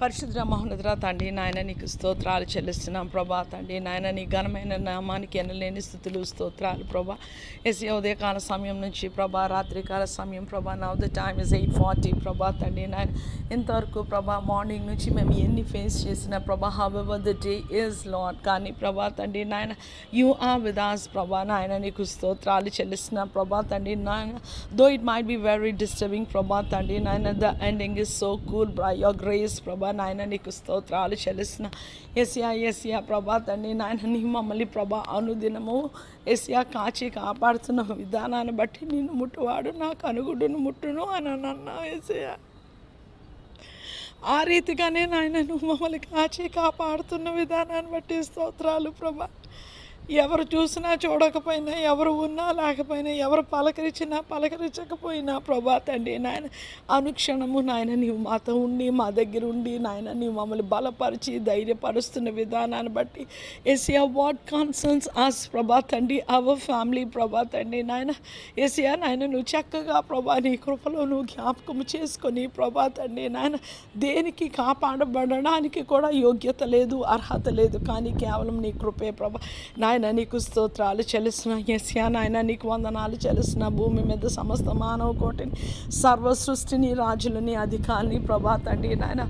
పరిశుద్ర మహోన్నతుల తండ్రి నాయన నీకు స్తోత్రాలు చెల్లిస్తున్నాం ప్రభా తండ్రి. నాయన నీ ఘనమైన నామానికి ఎనలేని స్థుతులు స్తోత్రాలు ప్రభా. ఎస్ ఉదయకాల సమయం నుంచి ప్రభా రాత్రికాల సమయం ప్రభా. Now the time is eight forty ప్రభా తండ్రి నాయన. ఇంతవరకు ప్రభా మార్నింగ్ నుంచి మేము ఎన్ని ఫేస్ చేసిన ప్రభా hour the day is lot కానీ ప్రభా తండ్రి నాయన యు ఆర్ విదాస్ ప్రభా. నాయన నీకు స్తోత్రాలు చెల్లిస్తున్న ప్రభా తండ్రి నాయన. Though it might be very disturbing ప్రభా తండ్రి నాయన the ending is so cool by your grace ప్రభా. నాయన నీకు స్తోత్రాలు చెల్లిసిన ఎస్యా ఎసియా ప్రభా తండ్రి నాయన నీ మమ్మల్ని ప్రభా అనుదినము ఎస్యా కాచి కాపాడుతున్న విధానాన్ని బట్టి నిన్ను ముట్టువాడు నాకు అనుగుడును ముట్టును అని అన్నావు ఎసియా ఆ రీతిగానే నాయన నువ్వు మమ్మల్ని కాచి కాపాడుతున్న విధానాన్ని బట్టి స్తోత్రాలు ప్రభా. ఎవరు చూసినా చూడకపోయినా ఎవరు ఉన్నా లేకపోయినా ఎవరు పలకరించినా పలకరించకపోయినా ప్రభా తండ్రి నాయన అనుక్షణము నాయన నీవు మాతో ఉండి మా దగ్గర ఉండి నాయన నీవు మమ్మల్ని బలపరిచి ధైర్యపరుస్తున్న విధానాన్ని బట్టి ఏసియా వాట్ కాన్సర్న్స్ ఆస్ ప్రభా తండ్రి అవర్ ఫ్యామిలీ ప్రభా తండ్రి నాయన ఏసియా నాయన నువ్వు చక్కగా ప్రభా నీ కృపలో నువ్వు జ్ఞాపకం చేసుకొని ప్రభా తండ్రి నాయన దేనికి కాపాడబడడానికి కూడా యోగ్యత లేదు అర్హత లేదు కానీ కేవలం నీ కృపే ప్రభా. నాయన నాయన నీకు స్తోత్రాలు చెల్లిసిన ఎస్యా నాయన నీకు వందనాలు చెల్లిసిన భూమి మీద సమస్త మానవ కోటిని సర్వ సృష్టిని రాజులని అధికారిని ప్రభా తండ్రి నాయన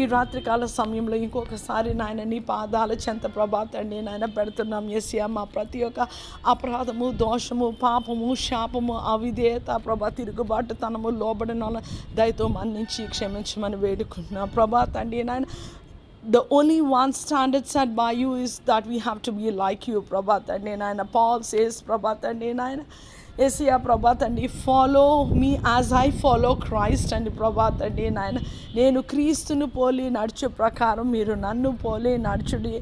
ఈ రాత్రికాల సమయంలో ఇంకొకసారి నాయన నీ పాదాల చెంత ప్రభా తండ్రి నాయన పెడుతున్నాం. ఎస్యా మా ప్రతి ఒక్క అపరాధము దోషము పాపము శాపము అవిధేయత ప్రభా తిరుగుబాటు తనము లోబడిన దయతో మన్నించి క్షమించమని వేడుకుంటున్నాం. ప్రభా తండ్రి నాయన the only one standard set by you is that we have to be like you, Prabhat and Paul says, Prabhat and Naina. Yesayya Prabhat అండి follow me as I follow Christ అండి ప్రభాత్ అండి నాయన. నేను క్రీస్తును పోలి నడుచు ప్రకారం మీరు నన్ను పోలి నడుచుడి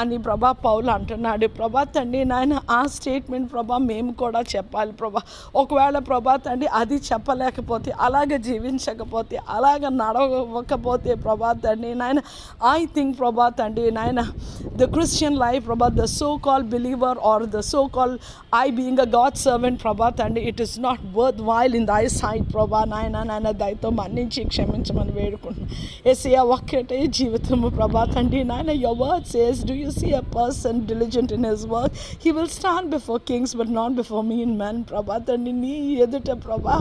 అని ప్రభా పౌలు అంటున్నాడు. ప్రభాత్ అండి నాయన ఆ స్టేట్మెంట్ ప్రభా మేము కూడా చెప్పాలి ప్రభా. ఒకవేళ ప్రభాత్ అండి అది చెప్పలేకపోతే అలాగ జీవించకపోతే అలాగ నడవకపోతే ప్రభాత్ అండి నాయన ఐ థింక్ ప్రభాత్ అండి నాయన the Christian life Prabhat the so call believer are the so call I being a God servant ప్రభా ప్రభాత్ అండి it is not worth while in thy Sai ప్రభా నాయన నాయన దయతో మన్నించి క్షమించమని వేడుకుంటున్నాను. ఏసీఆ ఒక్కటే జీవితము ప్రభాత్ అండి నాయన your word says do you see a person diligent in his work he will stand before kings but not before mean man Prabhat అండి నీ ఎదుట ప్రభా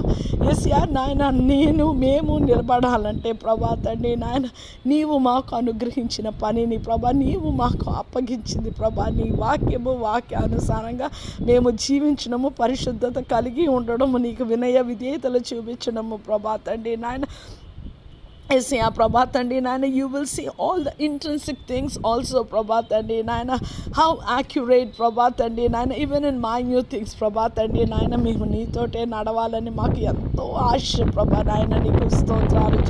ఎస్యా నాయన నేను మేము నిలబడాలంటే ప్రభాత్ అండి నాయన నీవు మాకు అనుగ్రహించిన పనిని ప్రభా నీవు మాకు అప్పగించింది ప్రభా నీ వాక్యము వాక్యానుసారంగా మేము జీవించడము పరిశుద్ధత కలిగి ఉండడము నీకు వినయ విధేయతలు చూపించడము ప్రభా తండ్రి నాయన. Esaya Prabhat నాయన you will see all the intrinsic things also also, Prabhat నాయన హౌ యాక్యురేట్ accurate Prabhat నాయన even in my new things Prabhat అండి నాయన మేము నీతోటే నడవాలని మాకు ఎంతో ఆశ ప్రభా నాయన నీకు స్తోత్రాలు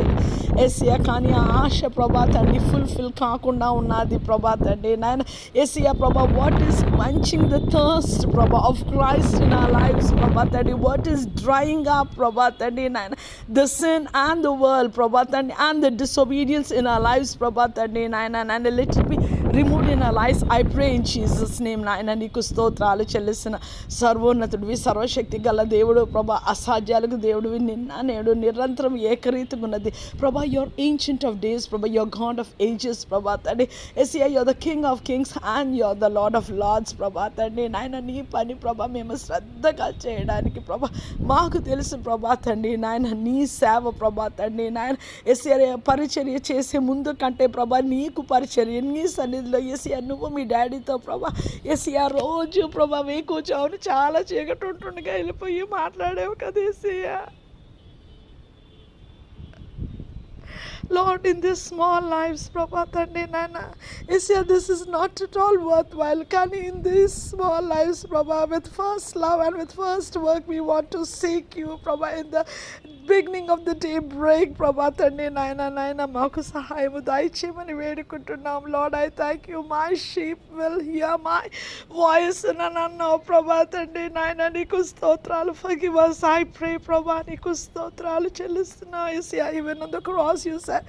ఏసియా కానీ ఆ ఆశ ప్రభా తండ్రి ఫుల్ఫిల్ కాకుండా ఉన్నది ప్రభా తండ్రి నాయన ఏసియా ప్రభా what is munching the thirst ప్రభా of Christ in our lives ప్రభా తండ్రి వాట్ ఈస్ డ్రాయింగ్ ఆ ప్రభా తండ్రి నాయన the sin and the world ప్రభా తండ్రి and, the disobedience in our lives, Prabhu, that and, and, and a little bit. Remove in life I pray in Jesus name నాయన నీకు స్తోత్రాలు చెల్లిస్తున్న సర్వోన్నతుడివి సర్వశక్తి గల దేవుడు ప్రభా అసాధ్యాలకు దేవుడివి నిన్న నేడు నిరంతరం ఏకరీతిగా ఉన్నది ప్రభా యువర్ ఏన్షియంట్ ఆఫ్ డేస్ ప్రభా యువర్ గాడ్ ఆఫ్ ఏజెస్ ప్రభా తండ్రి SI you're the king of kings and you're the lord of lords ప్రభా తండ్రి నాయన నీ పని ప్రభా మేము శ్రద్ధగా చేయడానికి ప్రభా మాకు తెలుసు ప్రభా తండ్రి నాయన నీ సేవ ప్రభా తండ్రి నాయన ఎస్ఐ పరిచర్య చేసే ముందు కంటే ప్రభా నీకు పరిచర్య నీ సన్నిధిలో ఎస్ఆర్ నువ్వు మీ డాడీతో ప్రభా ఏసీఆ రోజు ప్రభా మీ కూర్చోని చాలా చీకటి ఉంటుండగా వెళ్ళిపోయి మాట్లాడేవు కదా ఎస్ఆర్ Lord, in these small lives, Prabha Tande Nana, Isya, this is not at all worthwhile. Can in these small lives, Prabha, with first love and with first work, we want to seek you, Prabha, in the beginning of the day break, Prabha Tande Nana Nana Maku Sahayamu Daichimani Vedukuntunam. Lord, I thank you. My sheep will hear my voice. Nanana Prabha Tande Nana Niku Stotralu, forgive us. I pray, Prabha Niku Stotralu, Chelisna Isya, even on the cross you said that.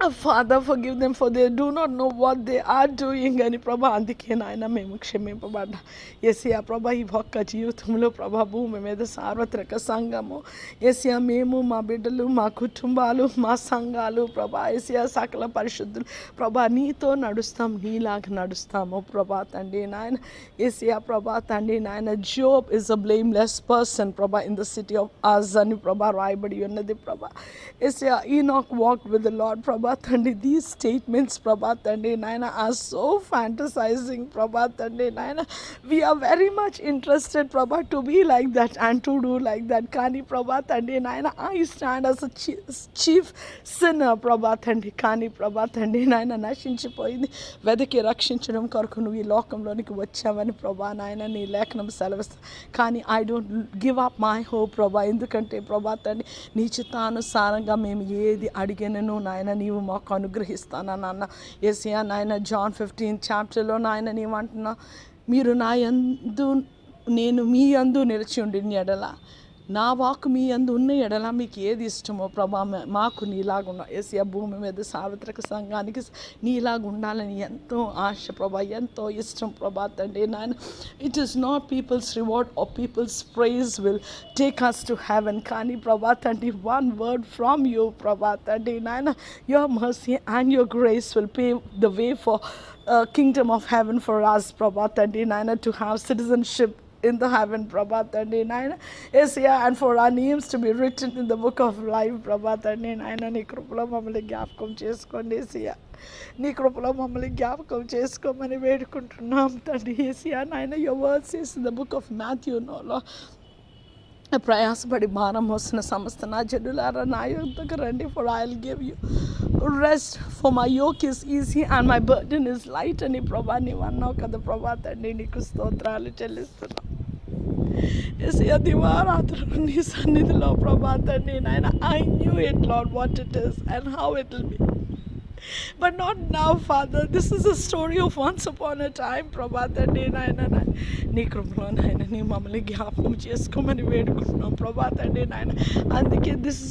Forgive them for they do not know what they are doing అని ప్రభా అందుకే నాయన మేము క్షమింపబడ్డా Asia ప్రభా ఈ ఒక్క జీవితంలో ప్రభా భూమి మీద సార్వత్రిక సంఘము ఎసియా మేము మా బిడ్డలు మా కుటుంబాలు మా సంఘాలు ప్రభా ఎసియా సకల పరిశుద్ధులు ప్రభా నీతో నడుస్తాం నీలాగా నడుస్తాము ప్రభా తండ్రి నాయన ఎసియా ప్రభా తండ్రి నాయన Job is a blameless person ప్రభా in the city of Uz అని ప్రభా రాయబడి ఉన్నది ప్రభా ఎసియా ఈ నాక్ వాక్ విత్ ద లాడ్ ప్రభా అండి. దీస్ స్టేట్మెంట్స్ ప్రభాత్ అండి. నాయన ఆర్ సో ఫ్యాంటసైజింగ్ ప్రభాత్ అండి. నాయన వీఆర్ వెరీ మచ్ ఇంట్రెస్టెడ్ ప్రభా to be like that and to do like that కానీ ప్రభాత్ అండి నాయన I stand as chief sin Prabhat అండి. కానీ ప్రభాత్ అండి నాయన నశించిపోయింది. వెదకి రక్షించడం కొరకు నువ్వు ఈ లోకంలోనికి వచ్చావని ప్రభా నాయన నీ లేఖనం సెలవిస్తా. కానీ I don't give up my hope ప్రభా. ఎందుకంటే ప్రభాత్ అండి నీ చిత్తానుసారంగా మేము ఏది అడిగినను నాయన నీవు మాకు అనుగ్రహిస్తానా నాన్న? ఎస్యా నాయన జాన్ ఫిఫ్టీన్ చాప్టర్లో నాయన నీవు అంటున్నా మీరు నా యందు నేను మీ యందు నిలిచి ఉండి ఎడల నా వాకు మీ అందు ఉన్న ఎడల మీకు ఏది ఇష్టమో ప్రభా మాకు నీలాగుండా ఉన్న ఏసియా భూమి మీద సార్వత్రిక సంఘానికి నీలాగా ఉండాలని ఎంతో ఆశ ప్రభా ఎంతో ఇష్టం ప్రభా తండ్రి నాయన. It is not people's reward or people's prize will take us to heaven కానీ ప్రభా తండ్రి వన్ వర్డ్ ఫ్రమ్ యూ ప్రభా తండ్రి నాయన. Your mercy and your grace will pay the way for kingdom of heaven for Raj ప్రభా తండ్రి నాయన to have citizenship in the heaven, Prabha 39, is here and for our names to be written in the book of life, Prabha Tandi Naina. నీ కృపలో మమ్మల్ని జ్ఞాపకం చేసుకోండి Asia నీ కృపలో మమ్మల్ని జ్ఞాపకం చేసుకోమని వేడుకుంటున్నాం తండ్రి ఏసియా నాయన yours is the book of Matthew నోలో ప్రయాసపడి భారం మోసిన సమస్త నా జడులారా నా యొక్కకు రండి for I will give you rest for my yoke is easy and my burden is light అని ప్రభా నీవు అన్నావు కదా ప్రభా తండ్రి నీకు స్తోత్రాలు చెల్లిస్తున్నాను ఎసియా దివారాత్రులు నీ సన్నిధిలో ప్రభా తండ్రి నాయన I knew it Lord what it is and how it will be but not now, Father. This is a story of once upon a time, ప్రభాత నీ నాయన నీ కృపలో నాయన నీ మమ్మల్ని జ్ఞాపకం చేసుకోమని వేడుకుంటున్నాం ప్రభాత నీ నాయన అందుకే this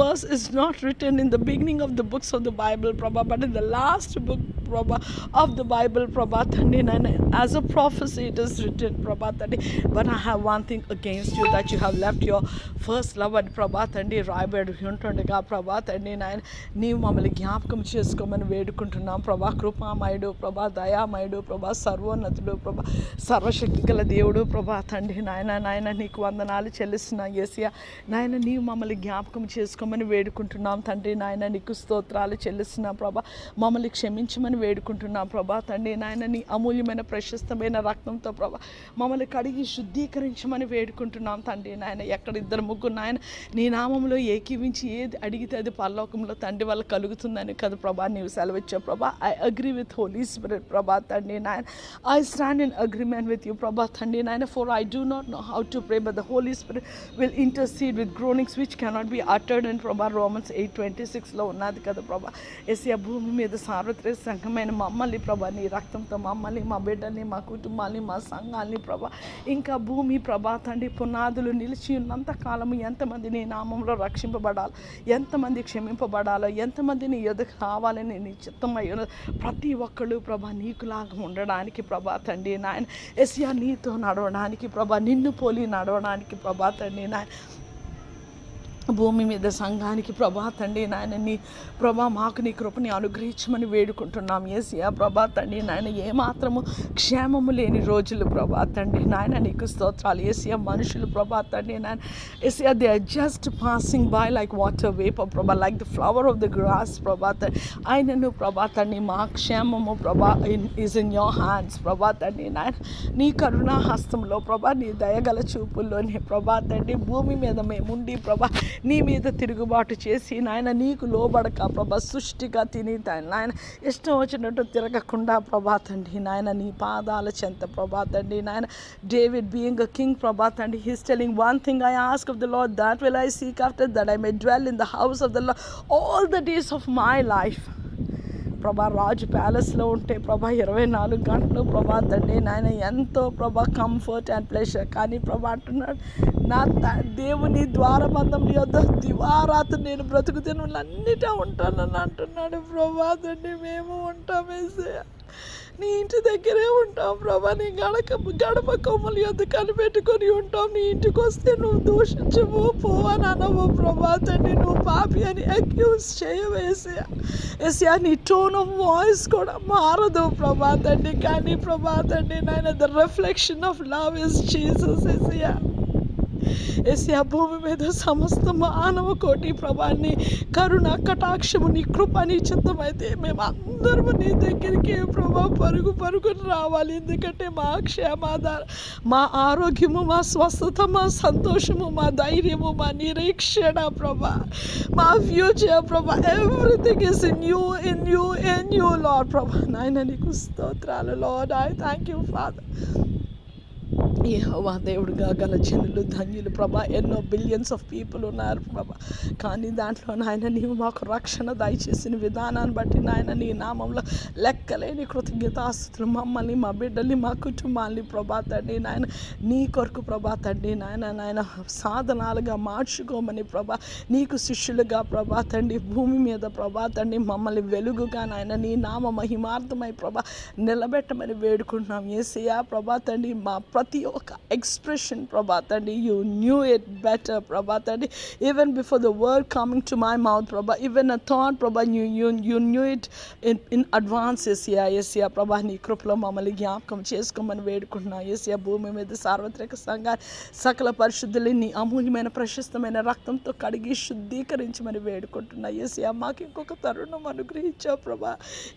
verse is not return in the beginning of the books of the Bible ప్రభా but in the last book ప్రభా ఆఫ్ ద బైబిల్ ప్రభా తండ్రి నేను as a prophecy it is return ప్రభా తండ్రి. But I have one thing against you that you have left your first love అని ప్రభా తండ్రి రాయబడి ఉంటుండగా ప్రభా తండ్రి నాయన నీవు మమ్మల్ని జ్ఞాపకం చేసుకోమని వేడుకుంటున్నాం ప్రభా కృపామయుడు ప్రభా దయామయుడు ప్రభా సర్వోన్నతుడు ప్రభా సర్వశక్తి గల దేవుడు ప్రభా తండ్రి నాయన నాయన నీకు వందనాలు చెల్లిస్తున్నా ఏసియా నాయన నీవు మమ్మల్ని జ్ఞాపకం చేసుకోమని వేడుకుంటున్నాం తండ్రి నాయన నీకు స్తోత్రాలు చెల్లిస్తున్నాం ప్రభా. మమ్మల్ని క్షమించమని వేడుకుంటున్నాం ప్రభా తండ్రి. నాయన నీ అమూల్యమైన ప్రశస్తమైన రక్తంతో ప్రభా మమ్మల్ని కడిగి శుద్ధీకరించమని వేడుకుంటున్నాం తండ్రి. నాయన ఎక్కడ ఇద్దరు ముగ్గురు నాయన నీ నామంలో ఏకీవించి ఏది అడిగితే అది పరలోకంలో తండ్రి వల్ల కలుగుతుందని కదా ప్రభా నీవు సెలవిచ్చావు ప్రభా. I agree with Holy Spirit ప్రభా తండ్రి. నాయన I stand in agreement with you ప్రభా తండ్రి. నాయన for I do not know how to pray but the Holy Spirit will intercede with groanings which cannot be uttered and ప్రభా Romans eight twenty సిక్స్లో ఉన్నది కదా ప్రభా. ఎస్యా భూమి మీద సార్వత్రిక సంఘమైన మమ్మల్ని ప్రభా నీ రక్తంతో మమ్మల్ని మా బిడ్డల్ని మా కుటుంబాన్ని మా సంఘాల్ని ప్రభా ఇంకా భూమి ప్రభా తండ్రి పునాదులు నిలిచి ఉన్నంత కాలము ఎంతమంది నీ నామంలో రక్షింపబడాలి ఎంతమంది క్షమింపబడాలో ఎంతమంది నీ ఎదుగు రావాలని నీ చిత్తమై ప్రతి ఒక్కళ్ళు ప్రభా నీకులాగా ఉండడానికి ప్రభా తండ్రి నాయన ఎస్యా నీతో నడవడానికి ప్రభా నిన్ను పోలి నడవడానికి ప్రభా తండ్రి నాయన భూమి మీద సంఘానికి ప్రభా తండ్రి నాయన నీ ప్రభా మాకు నీ కృపని అనుగ్రహించమని వేడుకుంటున్నాం. ఏసియా ప్రభా తండ్రి నాయన ఏమాత్రము క్షేమము లేని రోజులు ప్రభా తండ్రి నాయన నీకు స్తోత్రాలు. ఏసియా మనుషులు ప్రభా తండ్రి నాయన Asia they are just passing by like water vapour ప్రభా like the flower of the grass ప్రభా తండ్రి ఆయనను ప్రభా తండ్రి మా క్షేమము ప్రభా in is in your hands ప్రభా తండ్రి నాయన. నీ కరుణా హస్తంలో ప్రభా నీ దయగల చూపుల్లోనే ప్రభా తండ్రి భూమి మీద మేముండి ప్రభా నీ మీద తిరుగుబాటు చేసి నాయన నీకు లోబడక ప్రభా సృష్టిగా తిని నాయన ఇష్టం వచ్చినట్టు తిరగకుండా ప్రభా తండ్రి నాయన నీ పాదాల చెంత ప్రభా తండ్రి నాయన డేవిడ్ బీయింగ్ అ కింగ్ ప్రభా తండ్రి he's telling one thing I ask of the Lord that will I seek after that I may dwell in the house of the Lord all the days of my life ప్రభా రాజు ప్యాలెస్లో ఉంటే ప్రభా ఇరవై నాలుగు గంటలు ప్రభా తండ్రి నాయన ఎంతో ప్రభా కంఫర్ట్ అండ్ ప్లెషర్ కానీ ప్రభా అంటున్నాడు నా త- దేవుని ద్వారబంధం యొద్ద దివారాత నేను బ్రతుకు అన్నిటా ఉంటానని అంటున్నాడు ప్రభా తండ్రి మేము ఉంటాం నీ ఇంటి దగ్గరే ఉంటాం ప్రభా. నీ గడక గడప కొమ్మలు యొద్ద కనిపెట్టుకొని ఉంటాం? నీ ఇంటికి వస్తే నువ్వు దూషించవు పోవని అనవు ప్రభా. తండ్రి నువ్వు పాపి అని అక్యూజ్ చేయవేసా ఎస్యా నీ టోన్ ఆఫ్ వాయిస్ కూడా మారదు ప్రభా. తండ్రి కానీ ప్రభా తండ్రి నాయన the reflection of love is Jesus ఎస్యా ఎస్యా భూమి మీద సమస్త మానవ కోటి ప్రభాన్ని కరుణ కటాక్షము నీ కృప నీ చిత్తమైతే మేము అందరము నీ దగ్గరికి ప్రభా పరుగు పరుగుని రావాలి. ఎందుకంటే మా క్షేమాధార మా ఆరోగ్యము మా స్వస్థత మా సంతోషము మా ధైర్యము మా నిరీక్షణ ప్రభా మా ఫ్యూచర్ ప్రభా everything is in you in you in you Lord ప్రభా. నాయన నీకు స్తోత్రాలు Lord I thank you Father యెహోవా దేవుడుగా గల జనులు ధన్యులు ప్రభా. ఎన్నో బిలియన్స్ ఆఫ్ పీపుల్ ఉన్నారు ప్రభా. కానీ దాంట్లో నాయన నీవు మాకు రక్షణ దయచేసిన విధానాన్ని బట్టి నాయన నీ నామంలో లెక్కలేని కృతజ్ఞతాస్తులు మమ్మల్ని మా బిడ్డల్ని మా కుటుంబాన్ని ప్రభా తండ్రి నాయన నీ కొరకు ప్రభా తండ్రి నాయన నాయన సాధనాలుగా మార్చుకోమని ప్రభా నీకు శిష్యులుగా ప్రభా తండ్రి భూమి మీద ప్రభా తండ్రి మమ్మల్ని వెలుగుగా నాయన నీ నామ మహిమార్థమై ప్రభా నిలబెట్టమని వేడుకుంటున్నాం. ఏసయ్యా ప్రభా తండ్రి మా ప్రతి ఒక ఎక్స్ప్రెషన్ ప్రభా తండ్రి యూ న్యూ ఇట్ బెటర్ ప్రభా తండ్రి even before the word coming to my mouth ప్రభా ఈవెన్ అ థాట్ ప్రభా you you you knew it in in advance ఎస్యా ఎస్యా ప్రభా నీ కృపలో మమ్మల్ని జ్ఞాపకం చేసుకోమని వేడుకుంటున్నాం. ఏసియా భూమి మీద సార్వత్రిక సంఘాన్ని సకల పరిశుద్ధులు నీ అమూల్యమైన ప్రశస్తమైన రక్తంతో కడిగి శుద్ధీకరించమని వేడుకుంటున్నా. ఏసియా మాకు ఇంకొక తరుణం అనుగ్రహించావు ప్రభా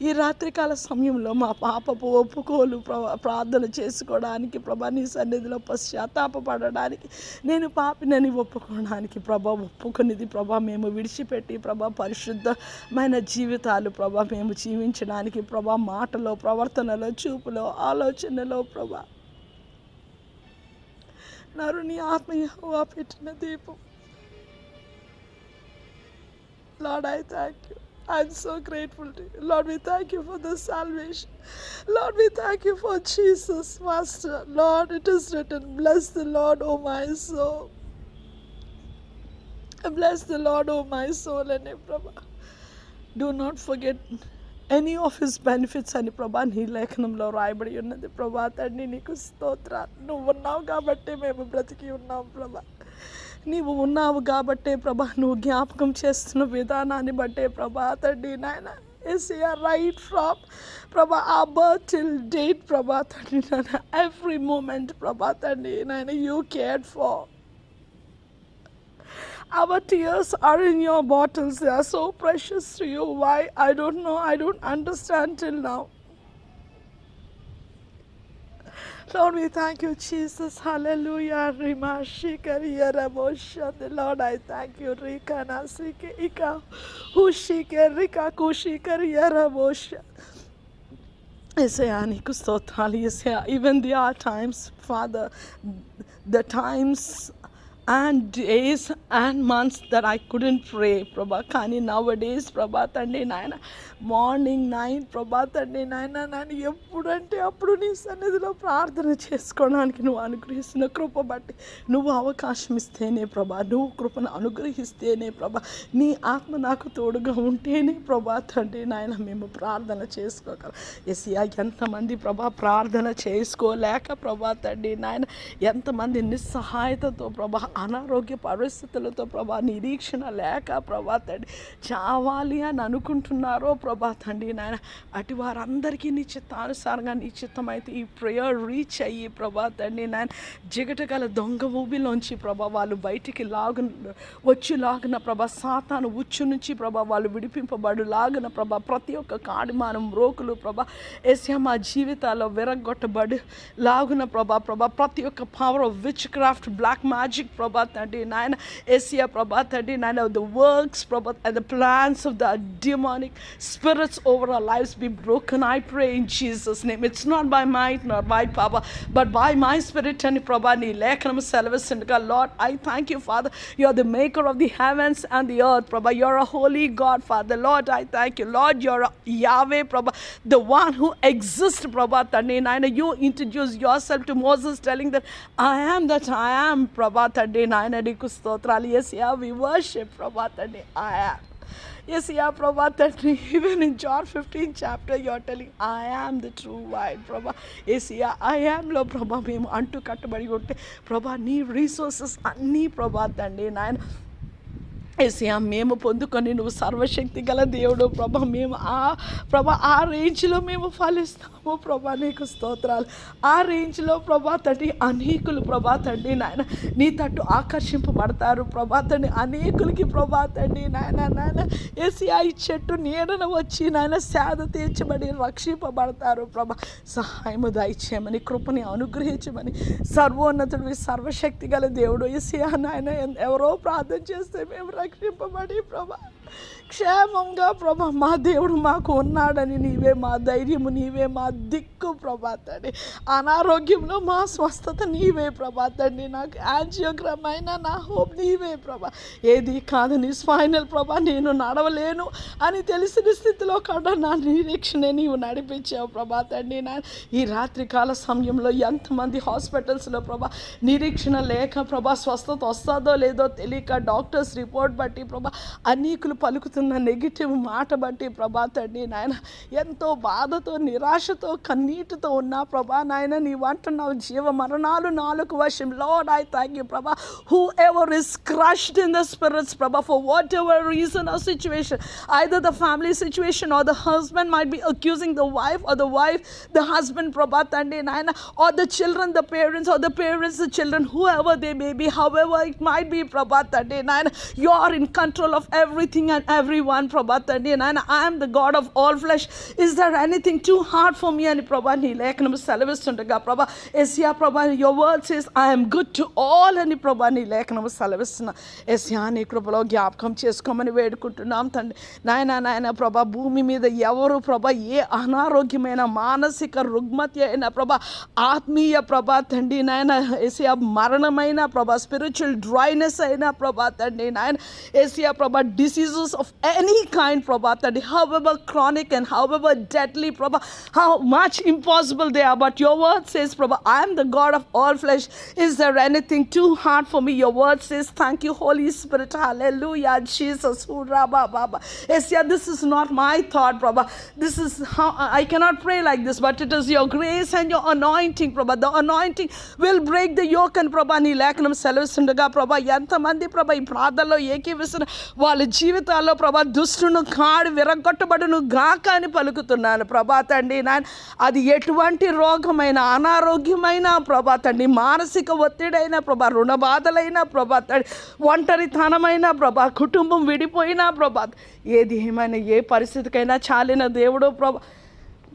ఈ రాత్రికాల సమయంలో మా పాపపు ఒప్పుకోలు ప్రార్థన చేసుకోవడానికి ప్రభా నీ సన్నిధిలో పశ్చాత్తాపడడానికి నేను పాపినని ఒప్పుకోవడానికి ప్రభా ఒప్పుకునేది ప్రభా మేము విడిచిపెట్టి ప్రభా పరిశుద్ధమైన జీవితాలు ప్రభా మేము జీవించడానికి ప్రభా మాటలో ప్రవర్తనలో చూపులో ఆలోచనలో ప్రభా నరుని ఆత్మీయ పెట్టిన దీపం Lord, thank you. I'm so grateful to you. Lord, we thank you for the salvation. Lord, we thank you for Jesus, Master. Lord, it is written, Bless the Lord, O my soul. Bless the Lord, O my soul, and Prabha. Do not forget any of his benefits అని ప్రభా నీ లేఖనంలో రాయబడి ఉన్నది ప్రభా తండ్రి నీకు స్తోత్ర నువ్వు ఉన్నావు కాబట్టి మేము బ్రతికి ఉన్నాం ప్రభా నీవు ఉన్నావు కాబట్టే ప్రభా నువ్వు జ్ఞాపకం చేస్తున్న విధానాన్ని బట్టే ప్రభా తండ్రి నాయన ఎస్ఆర్ రైట్ ఫ్రమ్ ప్రభా ఆ బర్త్ టిల్ డేట్ ప్రభా తండ్రి నాయన ఎవ్రీ మూమెంట్ ప్రభా తండ్రి నాయన you care for Our tears are in your bottles. They are so precious to you. Why? I don't know. I don't understand till now. Lord, we thank you, Jesus. Hallelujah. Rimashika The Lord, I thank you. Rika Nasike Ika Hushike Rika Kushika Riyarabosha. Even there are times, Father, the times and days and months that I couldn't pray ప్రభా కానీ nowadays, ప్రభా తండ్రి నాయన morning nine ప్రభా తండ్రి నాయన నన్ను ఎప్పుడంటే అప్పుడు నీ సన్నిధిలో ప్రార్థన చేసుకోవడానికి నువ్వు అనుగ్రహిస్తున్న కృప బట్టి నువ్వు అవకాశం ఇస్తేనే ప్రభా నువ్వు కృపను అనుగ్రహిస్తేనే ప్రభా నీ ఆత్మ నాకు తోడుగా ఉంటేనే ప్రభా తండ్రి నాయన మేము ప్రార్థన చేసుకోగలం. ఎస్యా ఎంతమంది ప్రభా ప్రార్థన చేసుకోలేక ప్రభా తండ్రి నాయన ఎంతమంది నిస్సహాయతతో ప్రభా అనారోగ్య పరిస్థితులతో ప్రభా నిరీక్షణ లేక ప్రభా తండ్రి చావాలి అని అనుకుంటున్నారో ప్రభా తండ్రి నాయన అటు వారందరికీ నీ చిత్తానుసారంగా నీ చిత్తమైతే ఈ ప్రేయర్ రీచ్ అయ్యి ప్రభా తండ్రి నాయన జిగట గల దొంగ ఊబిలోంచి ప్రభా వాళ్ళు బయటికి లాగు వచ్చి లాగున ప్రభా సాతాను ఉచ్చు నుంచి ప్రభా వాళ్ళు విడిపింపబడు లాగున ప్రభా ప్రతి ఒక్క కాడిమానం రోకులు ప్రభా ఏసియా మా జీవితాల్లో విరగొట్టబడు లాగున ప్రభా ప్రభా ప్రతి ఒక్క power of witchcraft black magic ప్రభా Prabhat 39, Asya Prabhat 39, of the works, Proverbs, and the plans of the demonic spirits over our lives be broken. I pray in Jesus' name. It's not by might nor by power, but by my spirit and Prabha ni lekanam. Lord, I thank you, Father. You are the maker of the heavens and the earth, Prabha. You are a holy God, Father. Lord, I thank you. Lord, you are Yahweh, Prabha, the one who exists, Prabha Tani. You introduce yourself to Moses, telling that I am that I am, Prabha Tani. తండ్రి నాయన నీకు స్తోత్రాలు. Yes ఎస్యా వివాషే ప్రభా తండ్రి. ఆయా ఎస్యా ప్రభా తండ్రి even in jar fifteen chapter your telling I am the true vine ప్రభా. ఏస్ యా ఐ ఆమ్లో ప్రభా మేము అంటు కట్టుబడి ఉంటే ప్రభా నీ రీసోర్సెస్ అన్నీ ప్రభా తండ్రి నాయన ఏసయా మేము పొందుకొని నువ్వు సర్వశక్తి గల దేవుడు ప్రభా. మేము ఆ ప్రభ ఆ రేంజ్లో మేము ఫలిస్తాము ప్రభా. నీకు స్తోత్రాలు. ఆ రేంజ్లో ప్రభా తండ్రి అనేకులు ప్రభా తండ్రి నాయన నీ తట్టు ఆకర్షింపబడతారు ప్రభా. తండ్రి అనేకులకి ప్రభా తండ్రి నాయన నాయన ఏసియా ఈ చెట్టు నీడన వచ్చి నాయన సేద తీర్చబడి రక్షింపబడతారు ప్రభా. సహాయము దయచేయమని కృపని అనుగ్రహించమని సర్వోన్నతుడివి సర్వశక్తి గల దేవుడు ఏసియా నాయన ఎవరో ప్రార్థన చేస్తే మేము రక్షింపబడి ప్రభా క్షేమంగా ప్రభా మా దేవుడు మాకు ఉన్నాడని నీవే మా ధైర్యము నీవే మా దిక్కు ప్రభాతండి అనారోగ్యంలో మా స్వస్థత నీవే ప్రభాతండి నాకు యాంజియోగ్రామ్ అయినా నా హోప్ నీవే ప్రభా. ఏది కాదని స్పైనల్ ప్రభా నేను నడవలేను అని తెలిసిన స్థితిలో కూడా నా నిరీక్షణ నీవు నడిపించావు ప్రభాతండి నా ఈ రాత్రికాల సమయంలో ఎంతమంది హాస్పిటల్స్లో ప్రభా నిరీక్షణ లేక ప్రభా స్వస్థత వస్తుందో లేదో తెలియక డాక్టర్స్ రిపోర్ట్ బట్టి ప్రభా అనేకులు పలుకుతున్న నెగిటివ్ మాట బట్టి ప్రభా తండ్రి నాయన ఎంతో బాధతో నిరాశతో కన్నీటితో ఉన్నా ప్రభా నాయన నీవు అంటున్నావు జీవ మరణాలు నాలుగు వశం లార్డ్ ఐ థ్యాంక్ యూ ప్రభా whoever is crushed in the spirits ప్రభా for whatever reason or situation either the family situation or the husband might be accusing the wife or the wife the husband ప్రభా తండ్రి నాయన or the children the parents or the parents the children whoever they may be however it might be ప్రభా తండ్రి నాయన you are in control of everything and everyone ప్రభా తండ్రి నాయన I am the God of all flesh is there anything too hard for me అని ప్రభా నీ లేఖనం సెలవిస్తుండగా ప్రభా ఎస్యా ప్రభా your words is I am good to all అని ప్రభా నీ లేఖనం సెలవిస్తున్నా ఎస్యా నీ కృపలో జ్ఞాపకం చేసుకోమని వేడుకుంటున్నాం తండ్రి. నాయన నాయన ప్రభా భూమి మీద ఎవరు ప్రభా ఏ అనారోగ్యమైన మానసిక రుగ్మతి అయిన ప్రభా ఆత్మీయ ప్రభా తండ్రి నాయన ఏసియా మరణమైన ప్రభా స్పిరిచువల్ డ్రైనెస్ అయిన ప్రభా తండ్రి నాయన ఏసియా ప్రభా disease ఆఫ్ ఎనీ కైండ్ ప్రభా తండ్రి however chronic and however deadly ప్రభా how much impossible they are but your word says ప్రభా I'm the God of all flesh is there anything too hard for me your word says thank you Holy Spirit hallelujah Jesus who రాబా Baba yes yeah this is not my thought ప్రభా this is how I cannot pray like this, but it is your grace and your anointing, Prabha. The anointing will break the yoke and Prabha నీ లేఖనం సెలవిస్తుండగా ప్రభా ఎంతమంది ప్రభా ఈ ప్రార్థనలో ఏకీవిస్తున్న వాళ్ళ జీవితాల్లో ప్రభా దుష్టును కాడి విరగొట్టబడును గాక అని పలుకుతున్నాను. ప్రభా తండ్రి నాయన అది ఎటువంటి రోగమైన అనారోగ్యమైన ప్రభా తండ్రి మానసిక ఒత్తిడైన ప్రభా రుణ బాధలైన ప్రభా తండ్రి ఒంటరితనమైన ప్రభా కుటుంబం విడిపోయినా ప్రభా ఏది ఏమైనా ఏ పరిస్థితికైనా చాలిన దేవుడు ప్రభా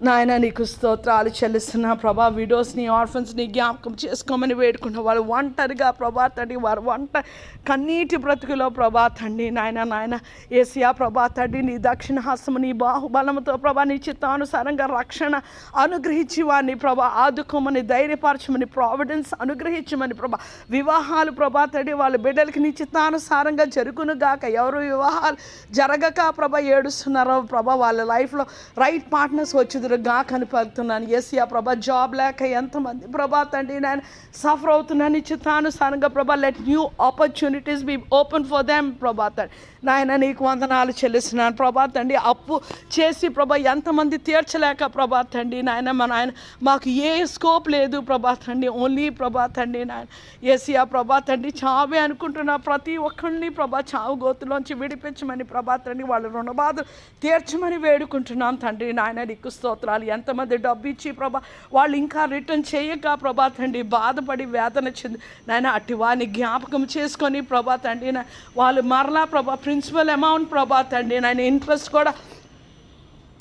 నాయన నీకు స్తోత్రాలు చెల్లిస్తున్నా. ప్రభా విడోస్ని ఆర్ఫన్స్ని జ్ఞాపకం చేసుకోమని వేడుకున్న వాళ్ళు ఒంటరిగా ప్రభా తండ్రి వారు వంట కన్నీటి బ్రతుకులో ప్రభా తండ్రి నాయన నాయన. ఏసియా ప్రభా తండ్రి నీ దక్షిణ హస్తము నీ బాహుబలముతో ప్రభా నీ చిత్తానుసారంగా రక్షణ అనుగ్రహించి వారిని ప్రభా ఆదుకోమని ధైర్యపరచమని ప్రావిడెన్స్ అనుగ్రహించమని ప్రభా వివాహాలు ప్రభా తండ్రి వాళ్ళ బిడ్డలకి నీ చిత్తానుసారంగా జరుగును గాక. ఎవరు వివాహాలు జరగక ప్రభా ఏడుస్తున్నారో ప్రభా వాళ్ళ లైఫ్లో రైట్ పార్ట్నర్స్ వచ్చింది గాక అని పలుకుతున్నాను ప్రభా జాబ్ లేక ఎంతమంది ప్రభా తండ్రి నేను సఫర్ అవుతున్నాను. చిత్తానుసారంగా ప్రభా let new opportunities be open for them ప్రభా తండ్రి. నాయన నీకు వందనాలు చెల్లిస్తున్నాను. ప్రభా తండ్రి అప్పు చేసి ప్రభా ఎంతమంది తీర్చలేక ప్రభా తండ్రి నాయన మా నాయన మాకు ఏ స్కోప్ లేదు ప్రభా తండ్రి. ఓన్లీ ప్రభా తండ్రి నాయన ఏసీఆ ప్రభా తండ్రి చావే అనుకుంటున్న ప్రతి ఒక్కరిని ప్రభా చావు గోతులోంచి విడిపించమని ప్రభా తండ్రి వాళ్ళ రుణబాధలు తీర్చమని వేడుకుంటున్నాం తండ్రి. నాయన నీకు స్తోత్రాలు. ఎంతమంది డబ్బు ఇచ్చి ప్రభా వాళ్ళు ఇంకా రిటర్న్ చేయక ప్రభా తండ్రి బాధపడి వేదన చెంది నాయన అట్టి వారిని జ్ఞాపకం చేసుకొని ప్రభా తండ్రి వాళ్ళు మరలా ప్రభా ప్రిన్సిపల్ అమౌంట్ ప్రభా తండ్రి నాయన ఇంట్రెస్ట్ కూడా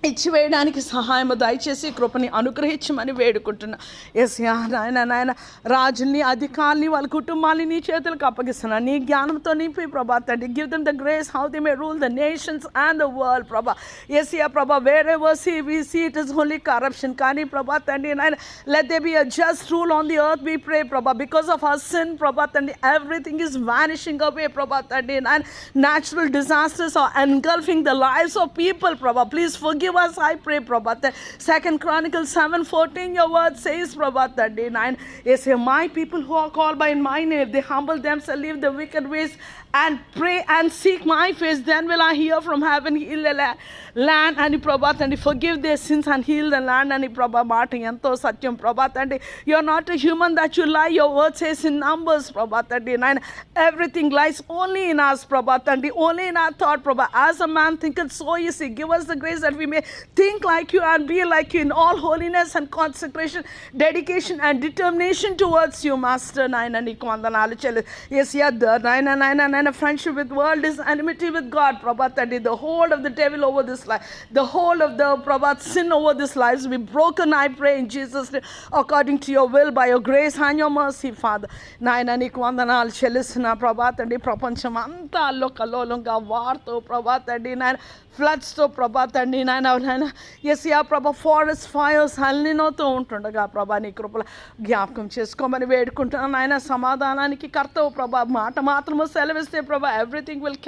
ఇచ్చివేయడానికి సహాయము దయచేసి కృపని అనుగ్రహించమని వేడుకుంటున్నా. ఎస్ నాయన నాయన రాజుల్ని అధికారుల్ని వాళ్ళ కుటుంబాన్ని నీ చేతులకు అప్పగిస్తున్నా. నీ జ్ఞానంతో నింపి ప్రభా తండ్రి give them the grace how they may rule the nations and the world ప్రభా. ఎస్యా ప్రభా వేరే వర్సీ we see it is only corruption కానీ ప్రభా తండ్రి నాయన let they be a just rule on the earth be pray ప్రభా. బికాస్ ఆఫ్ అవర్ సిన్ ప్రభా తండ్రి ఎవ్రీథింగ్ ఈస్ వానిషింగ్ అవే ప్రభా తండ్రి and natural disasters the engulfing of people ప్రభా please Prabha. Please forgive us, I pray, Prabha. The Second Chronicles 7:14, your word says, Prabha, 39. Yes, my people who are called by my name, they humble themselves, leave the wicked ways, and pray and seek my face. Then will I hear from heaven, heal the la- land, and Prabha, and forgive their sins and heal the land, and Prabha, Yanto Satyam, Prabha, and you're not a human that you lie. Your word says in Numbers, Prabha, 39. Everything lies only in us, Prabha, and only in our thought, Prabha. As a man thinketh, so you see. Give us the grace that we may think like you and be like you in all holiness and consecration, dedication and determination towards you, Master. Nine and. Yes, yeah, the nine and nine and nine a friendship with world is enmity with God, Prabha. That is the whole of the devil over this life, the whole of the Prabha sin over this life is be broken, I pray in Jesus' name, according to your will, by your grace and your mercy, Father. నాయన నీకు వందనాలు చెల్లిస్తున్న ప్రభా తండ్రి ప్రపంచం అంతా అల్లో కల్లోలంగా వార్తో ప్రభా తండ్రి నాయన ఫ్లడ్స్తో ప్రభా తండ్రి నాయన నాయన ఎస్ యా ప్రభా ఫారెస్ట్ ఫైర్స్ అల్లినోతో ఉంటుండగా ప్రభా నీ కృపల జ్ఞాపకం చేసుకోమని వేడుకుంటున్నాను నాయన సమాధానానికి కర్తవు ప్రభా మాట మాత్రము సెలవిస్తే ప్రభా everything will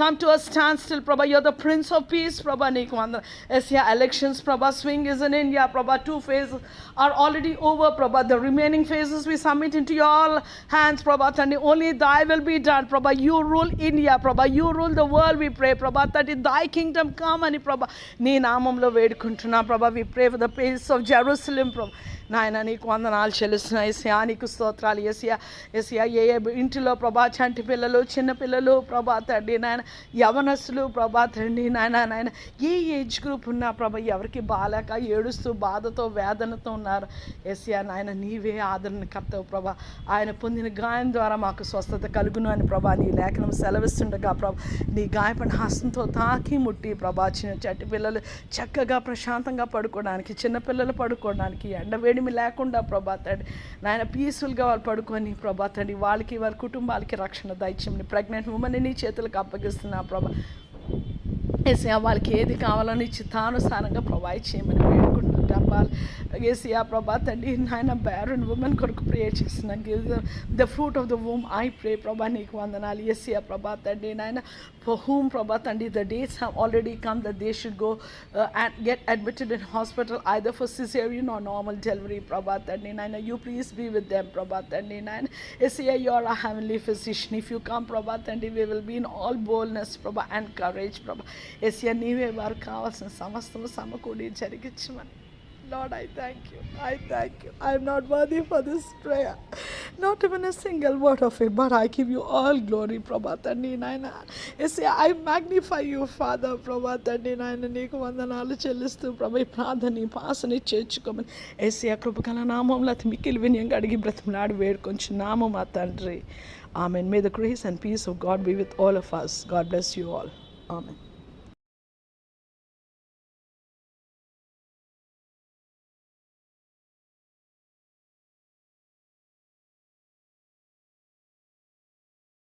come to a standstill ప్రభా your the Prince of Peace ప్రభా నీకు వందన ఎస్ యా ఎలక్షన్స్ ప్రభా స్వింగ్ ఇస్ ఇన్ ఇండియా ప్రభా two phase are already over, Prabha. The remaining phases we submit into your hands, Prabha. And only thy will be done, Prabha. You rule India, Prabha. You rule the world, we pray, Prabha. That in thy kingdom కామని and Prabha. నీ నామంలో వేడుకుంటున్నా ప్రభా we pray for the peace of Jerusalem ప్రభా నాయన నీకు వందనాలు చెల్లిస్తున్నా. ఎస్యా నీకు స్తోత్రాలు. ఎస్యా ఎస్యా ఏ ఏ ఇంటిలో ప్రభా చంటి పిల్లలు చిన్నపిల్లలు ప్రభా తండ్రి నాయన యవనస్తులు ప్రభా తండ్రి నాయన నాయన ఏ ఏజ్ గ్రూప్ ఉన్నా ప్రభా ఎవరికి బాలేక ఏడుస్తూ బాధతో వేదనతో ఉన్నారు. ఎస్యా నాయన నీవే ఆదరణ కర్తవు ప్రభా. ఆయన పొందిన గాయం ద్వారా మాకు స్వస్థత కలుగును అని ప్రభా నీ లేఖనం సెలవిస్తుండగా ప్రభా నీ గాయపడిన హస్తంతో తాకి ముట్టి ప్రభా చిన్న చట్టి పిల్లలు చక్కగా ప్రశాంతంగా పడుకోవడానికి చిన్నపిల్లలు పడుకోవడానికి ఎండవేడిమి లేకుండా ప్రభా తండ్రి నాయన పీస్ఫుల్గా వాళ్ళు పడుకొని ప్రభా తండ్రి వాళ్ళకి వాళ్ళ కుటుంబాలకి రక్షణ దయచేయమని ప్రెగ్నెంట్ ఉమెన్ నీ చేతులకు అప్పగిస్తున్నా ప్రభా. వాళ్ళకి ఏది కావాలో నీ చిత్తానుసారంగా ప్రొవైడ్ చేయమని వేడుకుంటున్నాను డబ్బాలు ఏసీఆ ప్రభా తండ్రి నాయన బ్యారన్ ఉమెన్ కొరకు ప్రేయర్ చేస్తున్నాను give the fruit of the womb I pray ప్రభా నీకు వందనాలు ఏసీఆ ప్రభా తండ్రి నాయన ఫర్ హూమ్ ప్రభా తండ్రి the dates have already come the they should go and get admitted in hospital either for caesarean or normal delivery ప్రభా తండ్రి నాయన you please be with them ప్రభా తండ్రి నాయన ఏసీఆ you are a heavenly physician if you come ప్రభా తండ్రి we will be in all boldness ప్రభా and courage ప్రభా ఎస్యా నీవే వారికి కావాల్సిన సమస్తము సమకూడి జరిగించమని Lord, I thank you. I thank you. I am not worthy for this prayer. Not even a single word of it, but I give you all glory, Prabhatani Naina. Yes, I magnify you, Father, Prabhatani Naina. నీకు వందనాలు చెల్లిస్తూ ప్రభు ఈ ప్రార్థన ఈ పాసని చేర్చుకోమని AC కృపకల నామంలో అతి మిక్కిలి వినియంగా అడిగి బ్రతిమలాడి వేడుకొంచు నామం మా తండ్రి amen may the grace and peace of God be with all of us God bless you all amen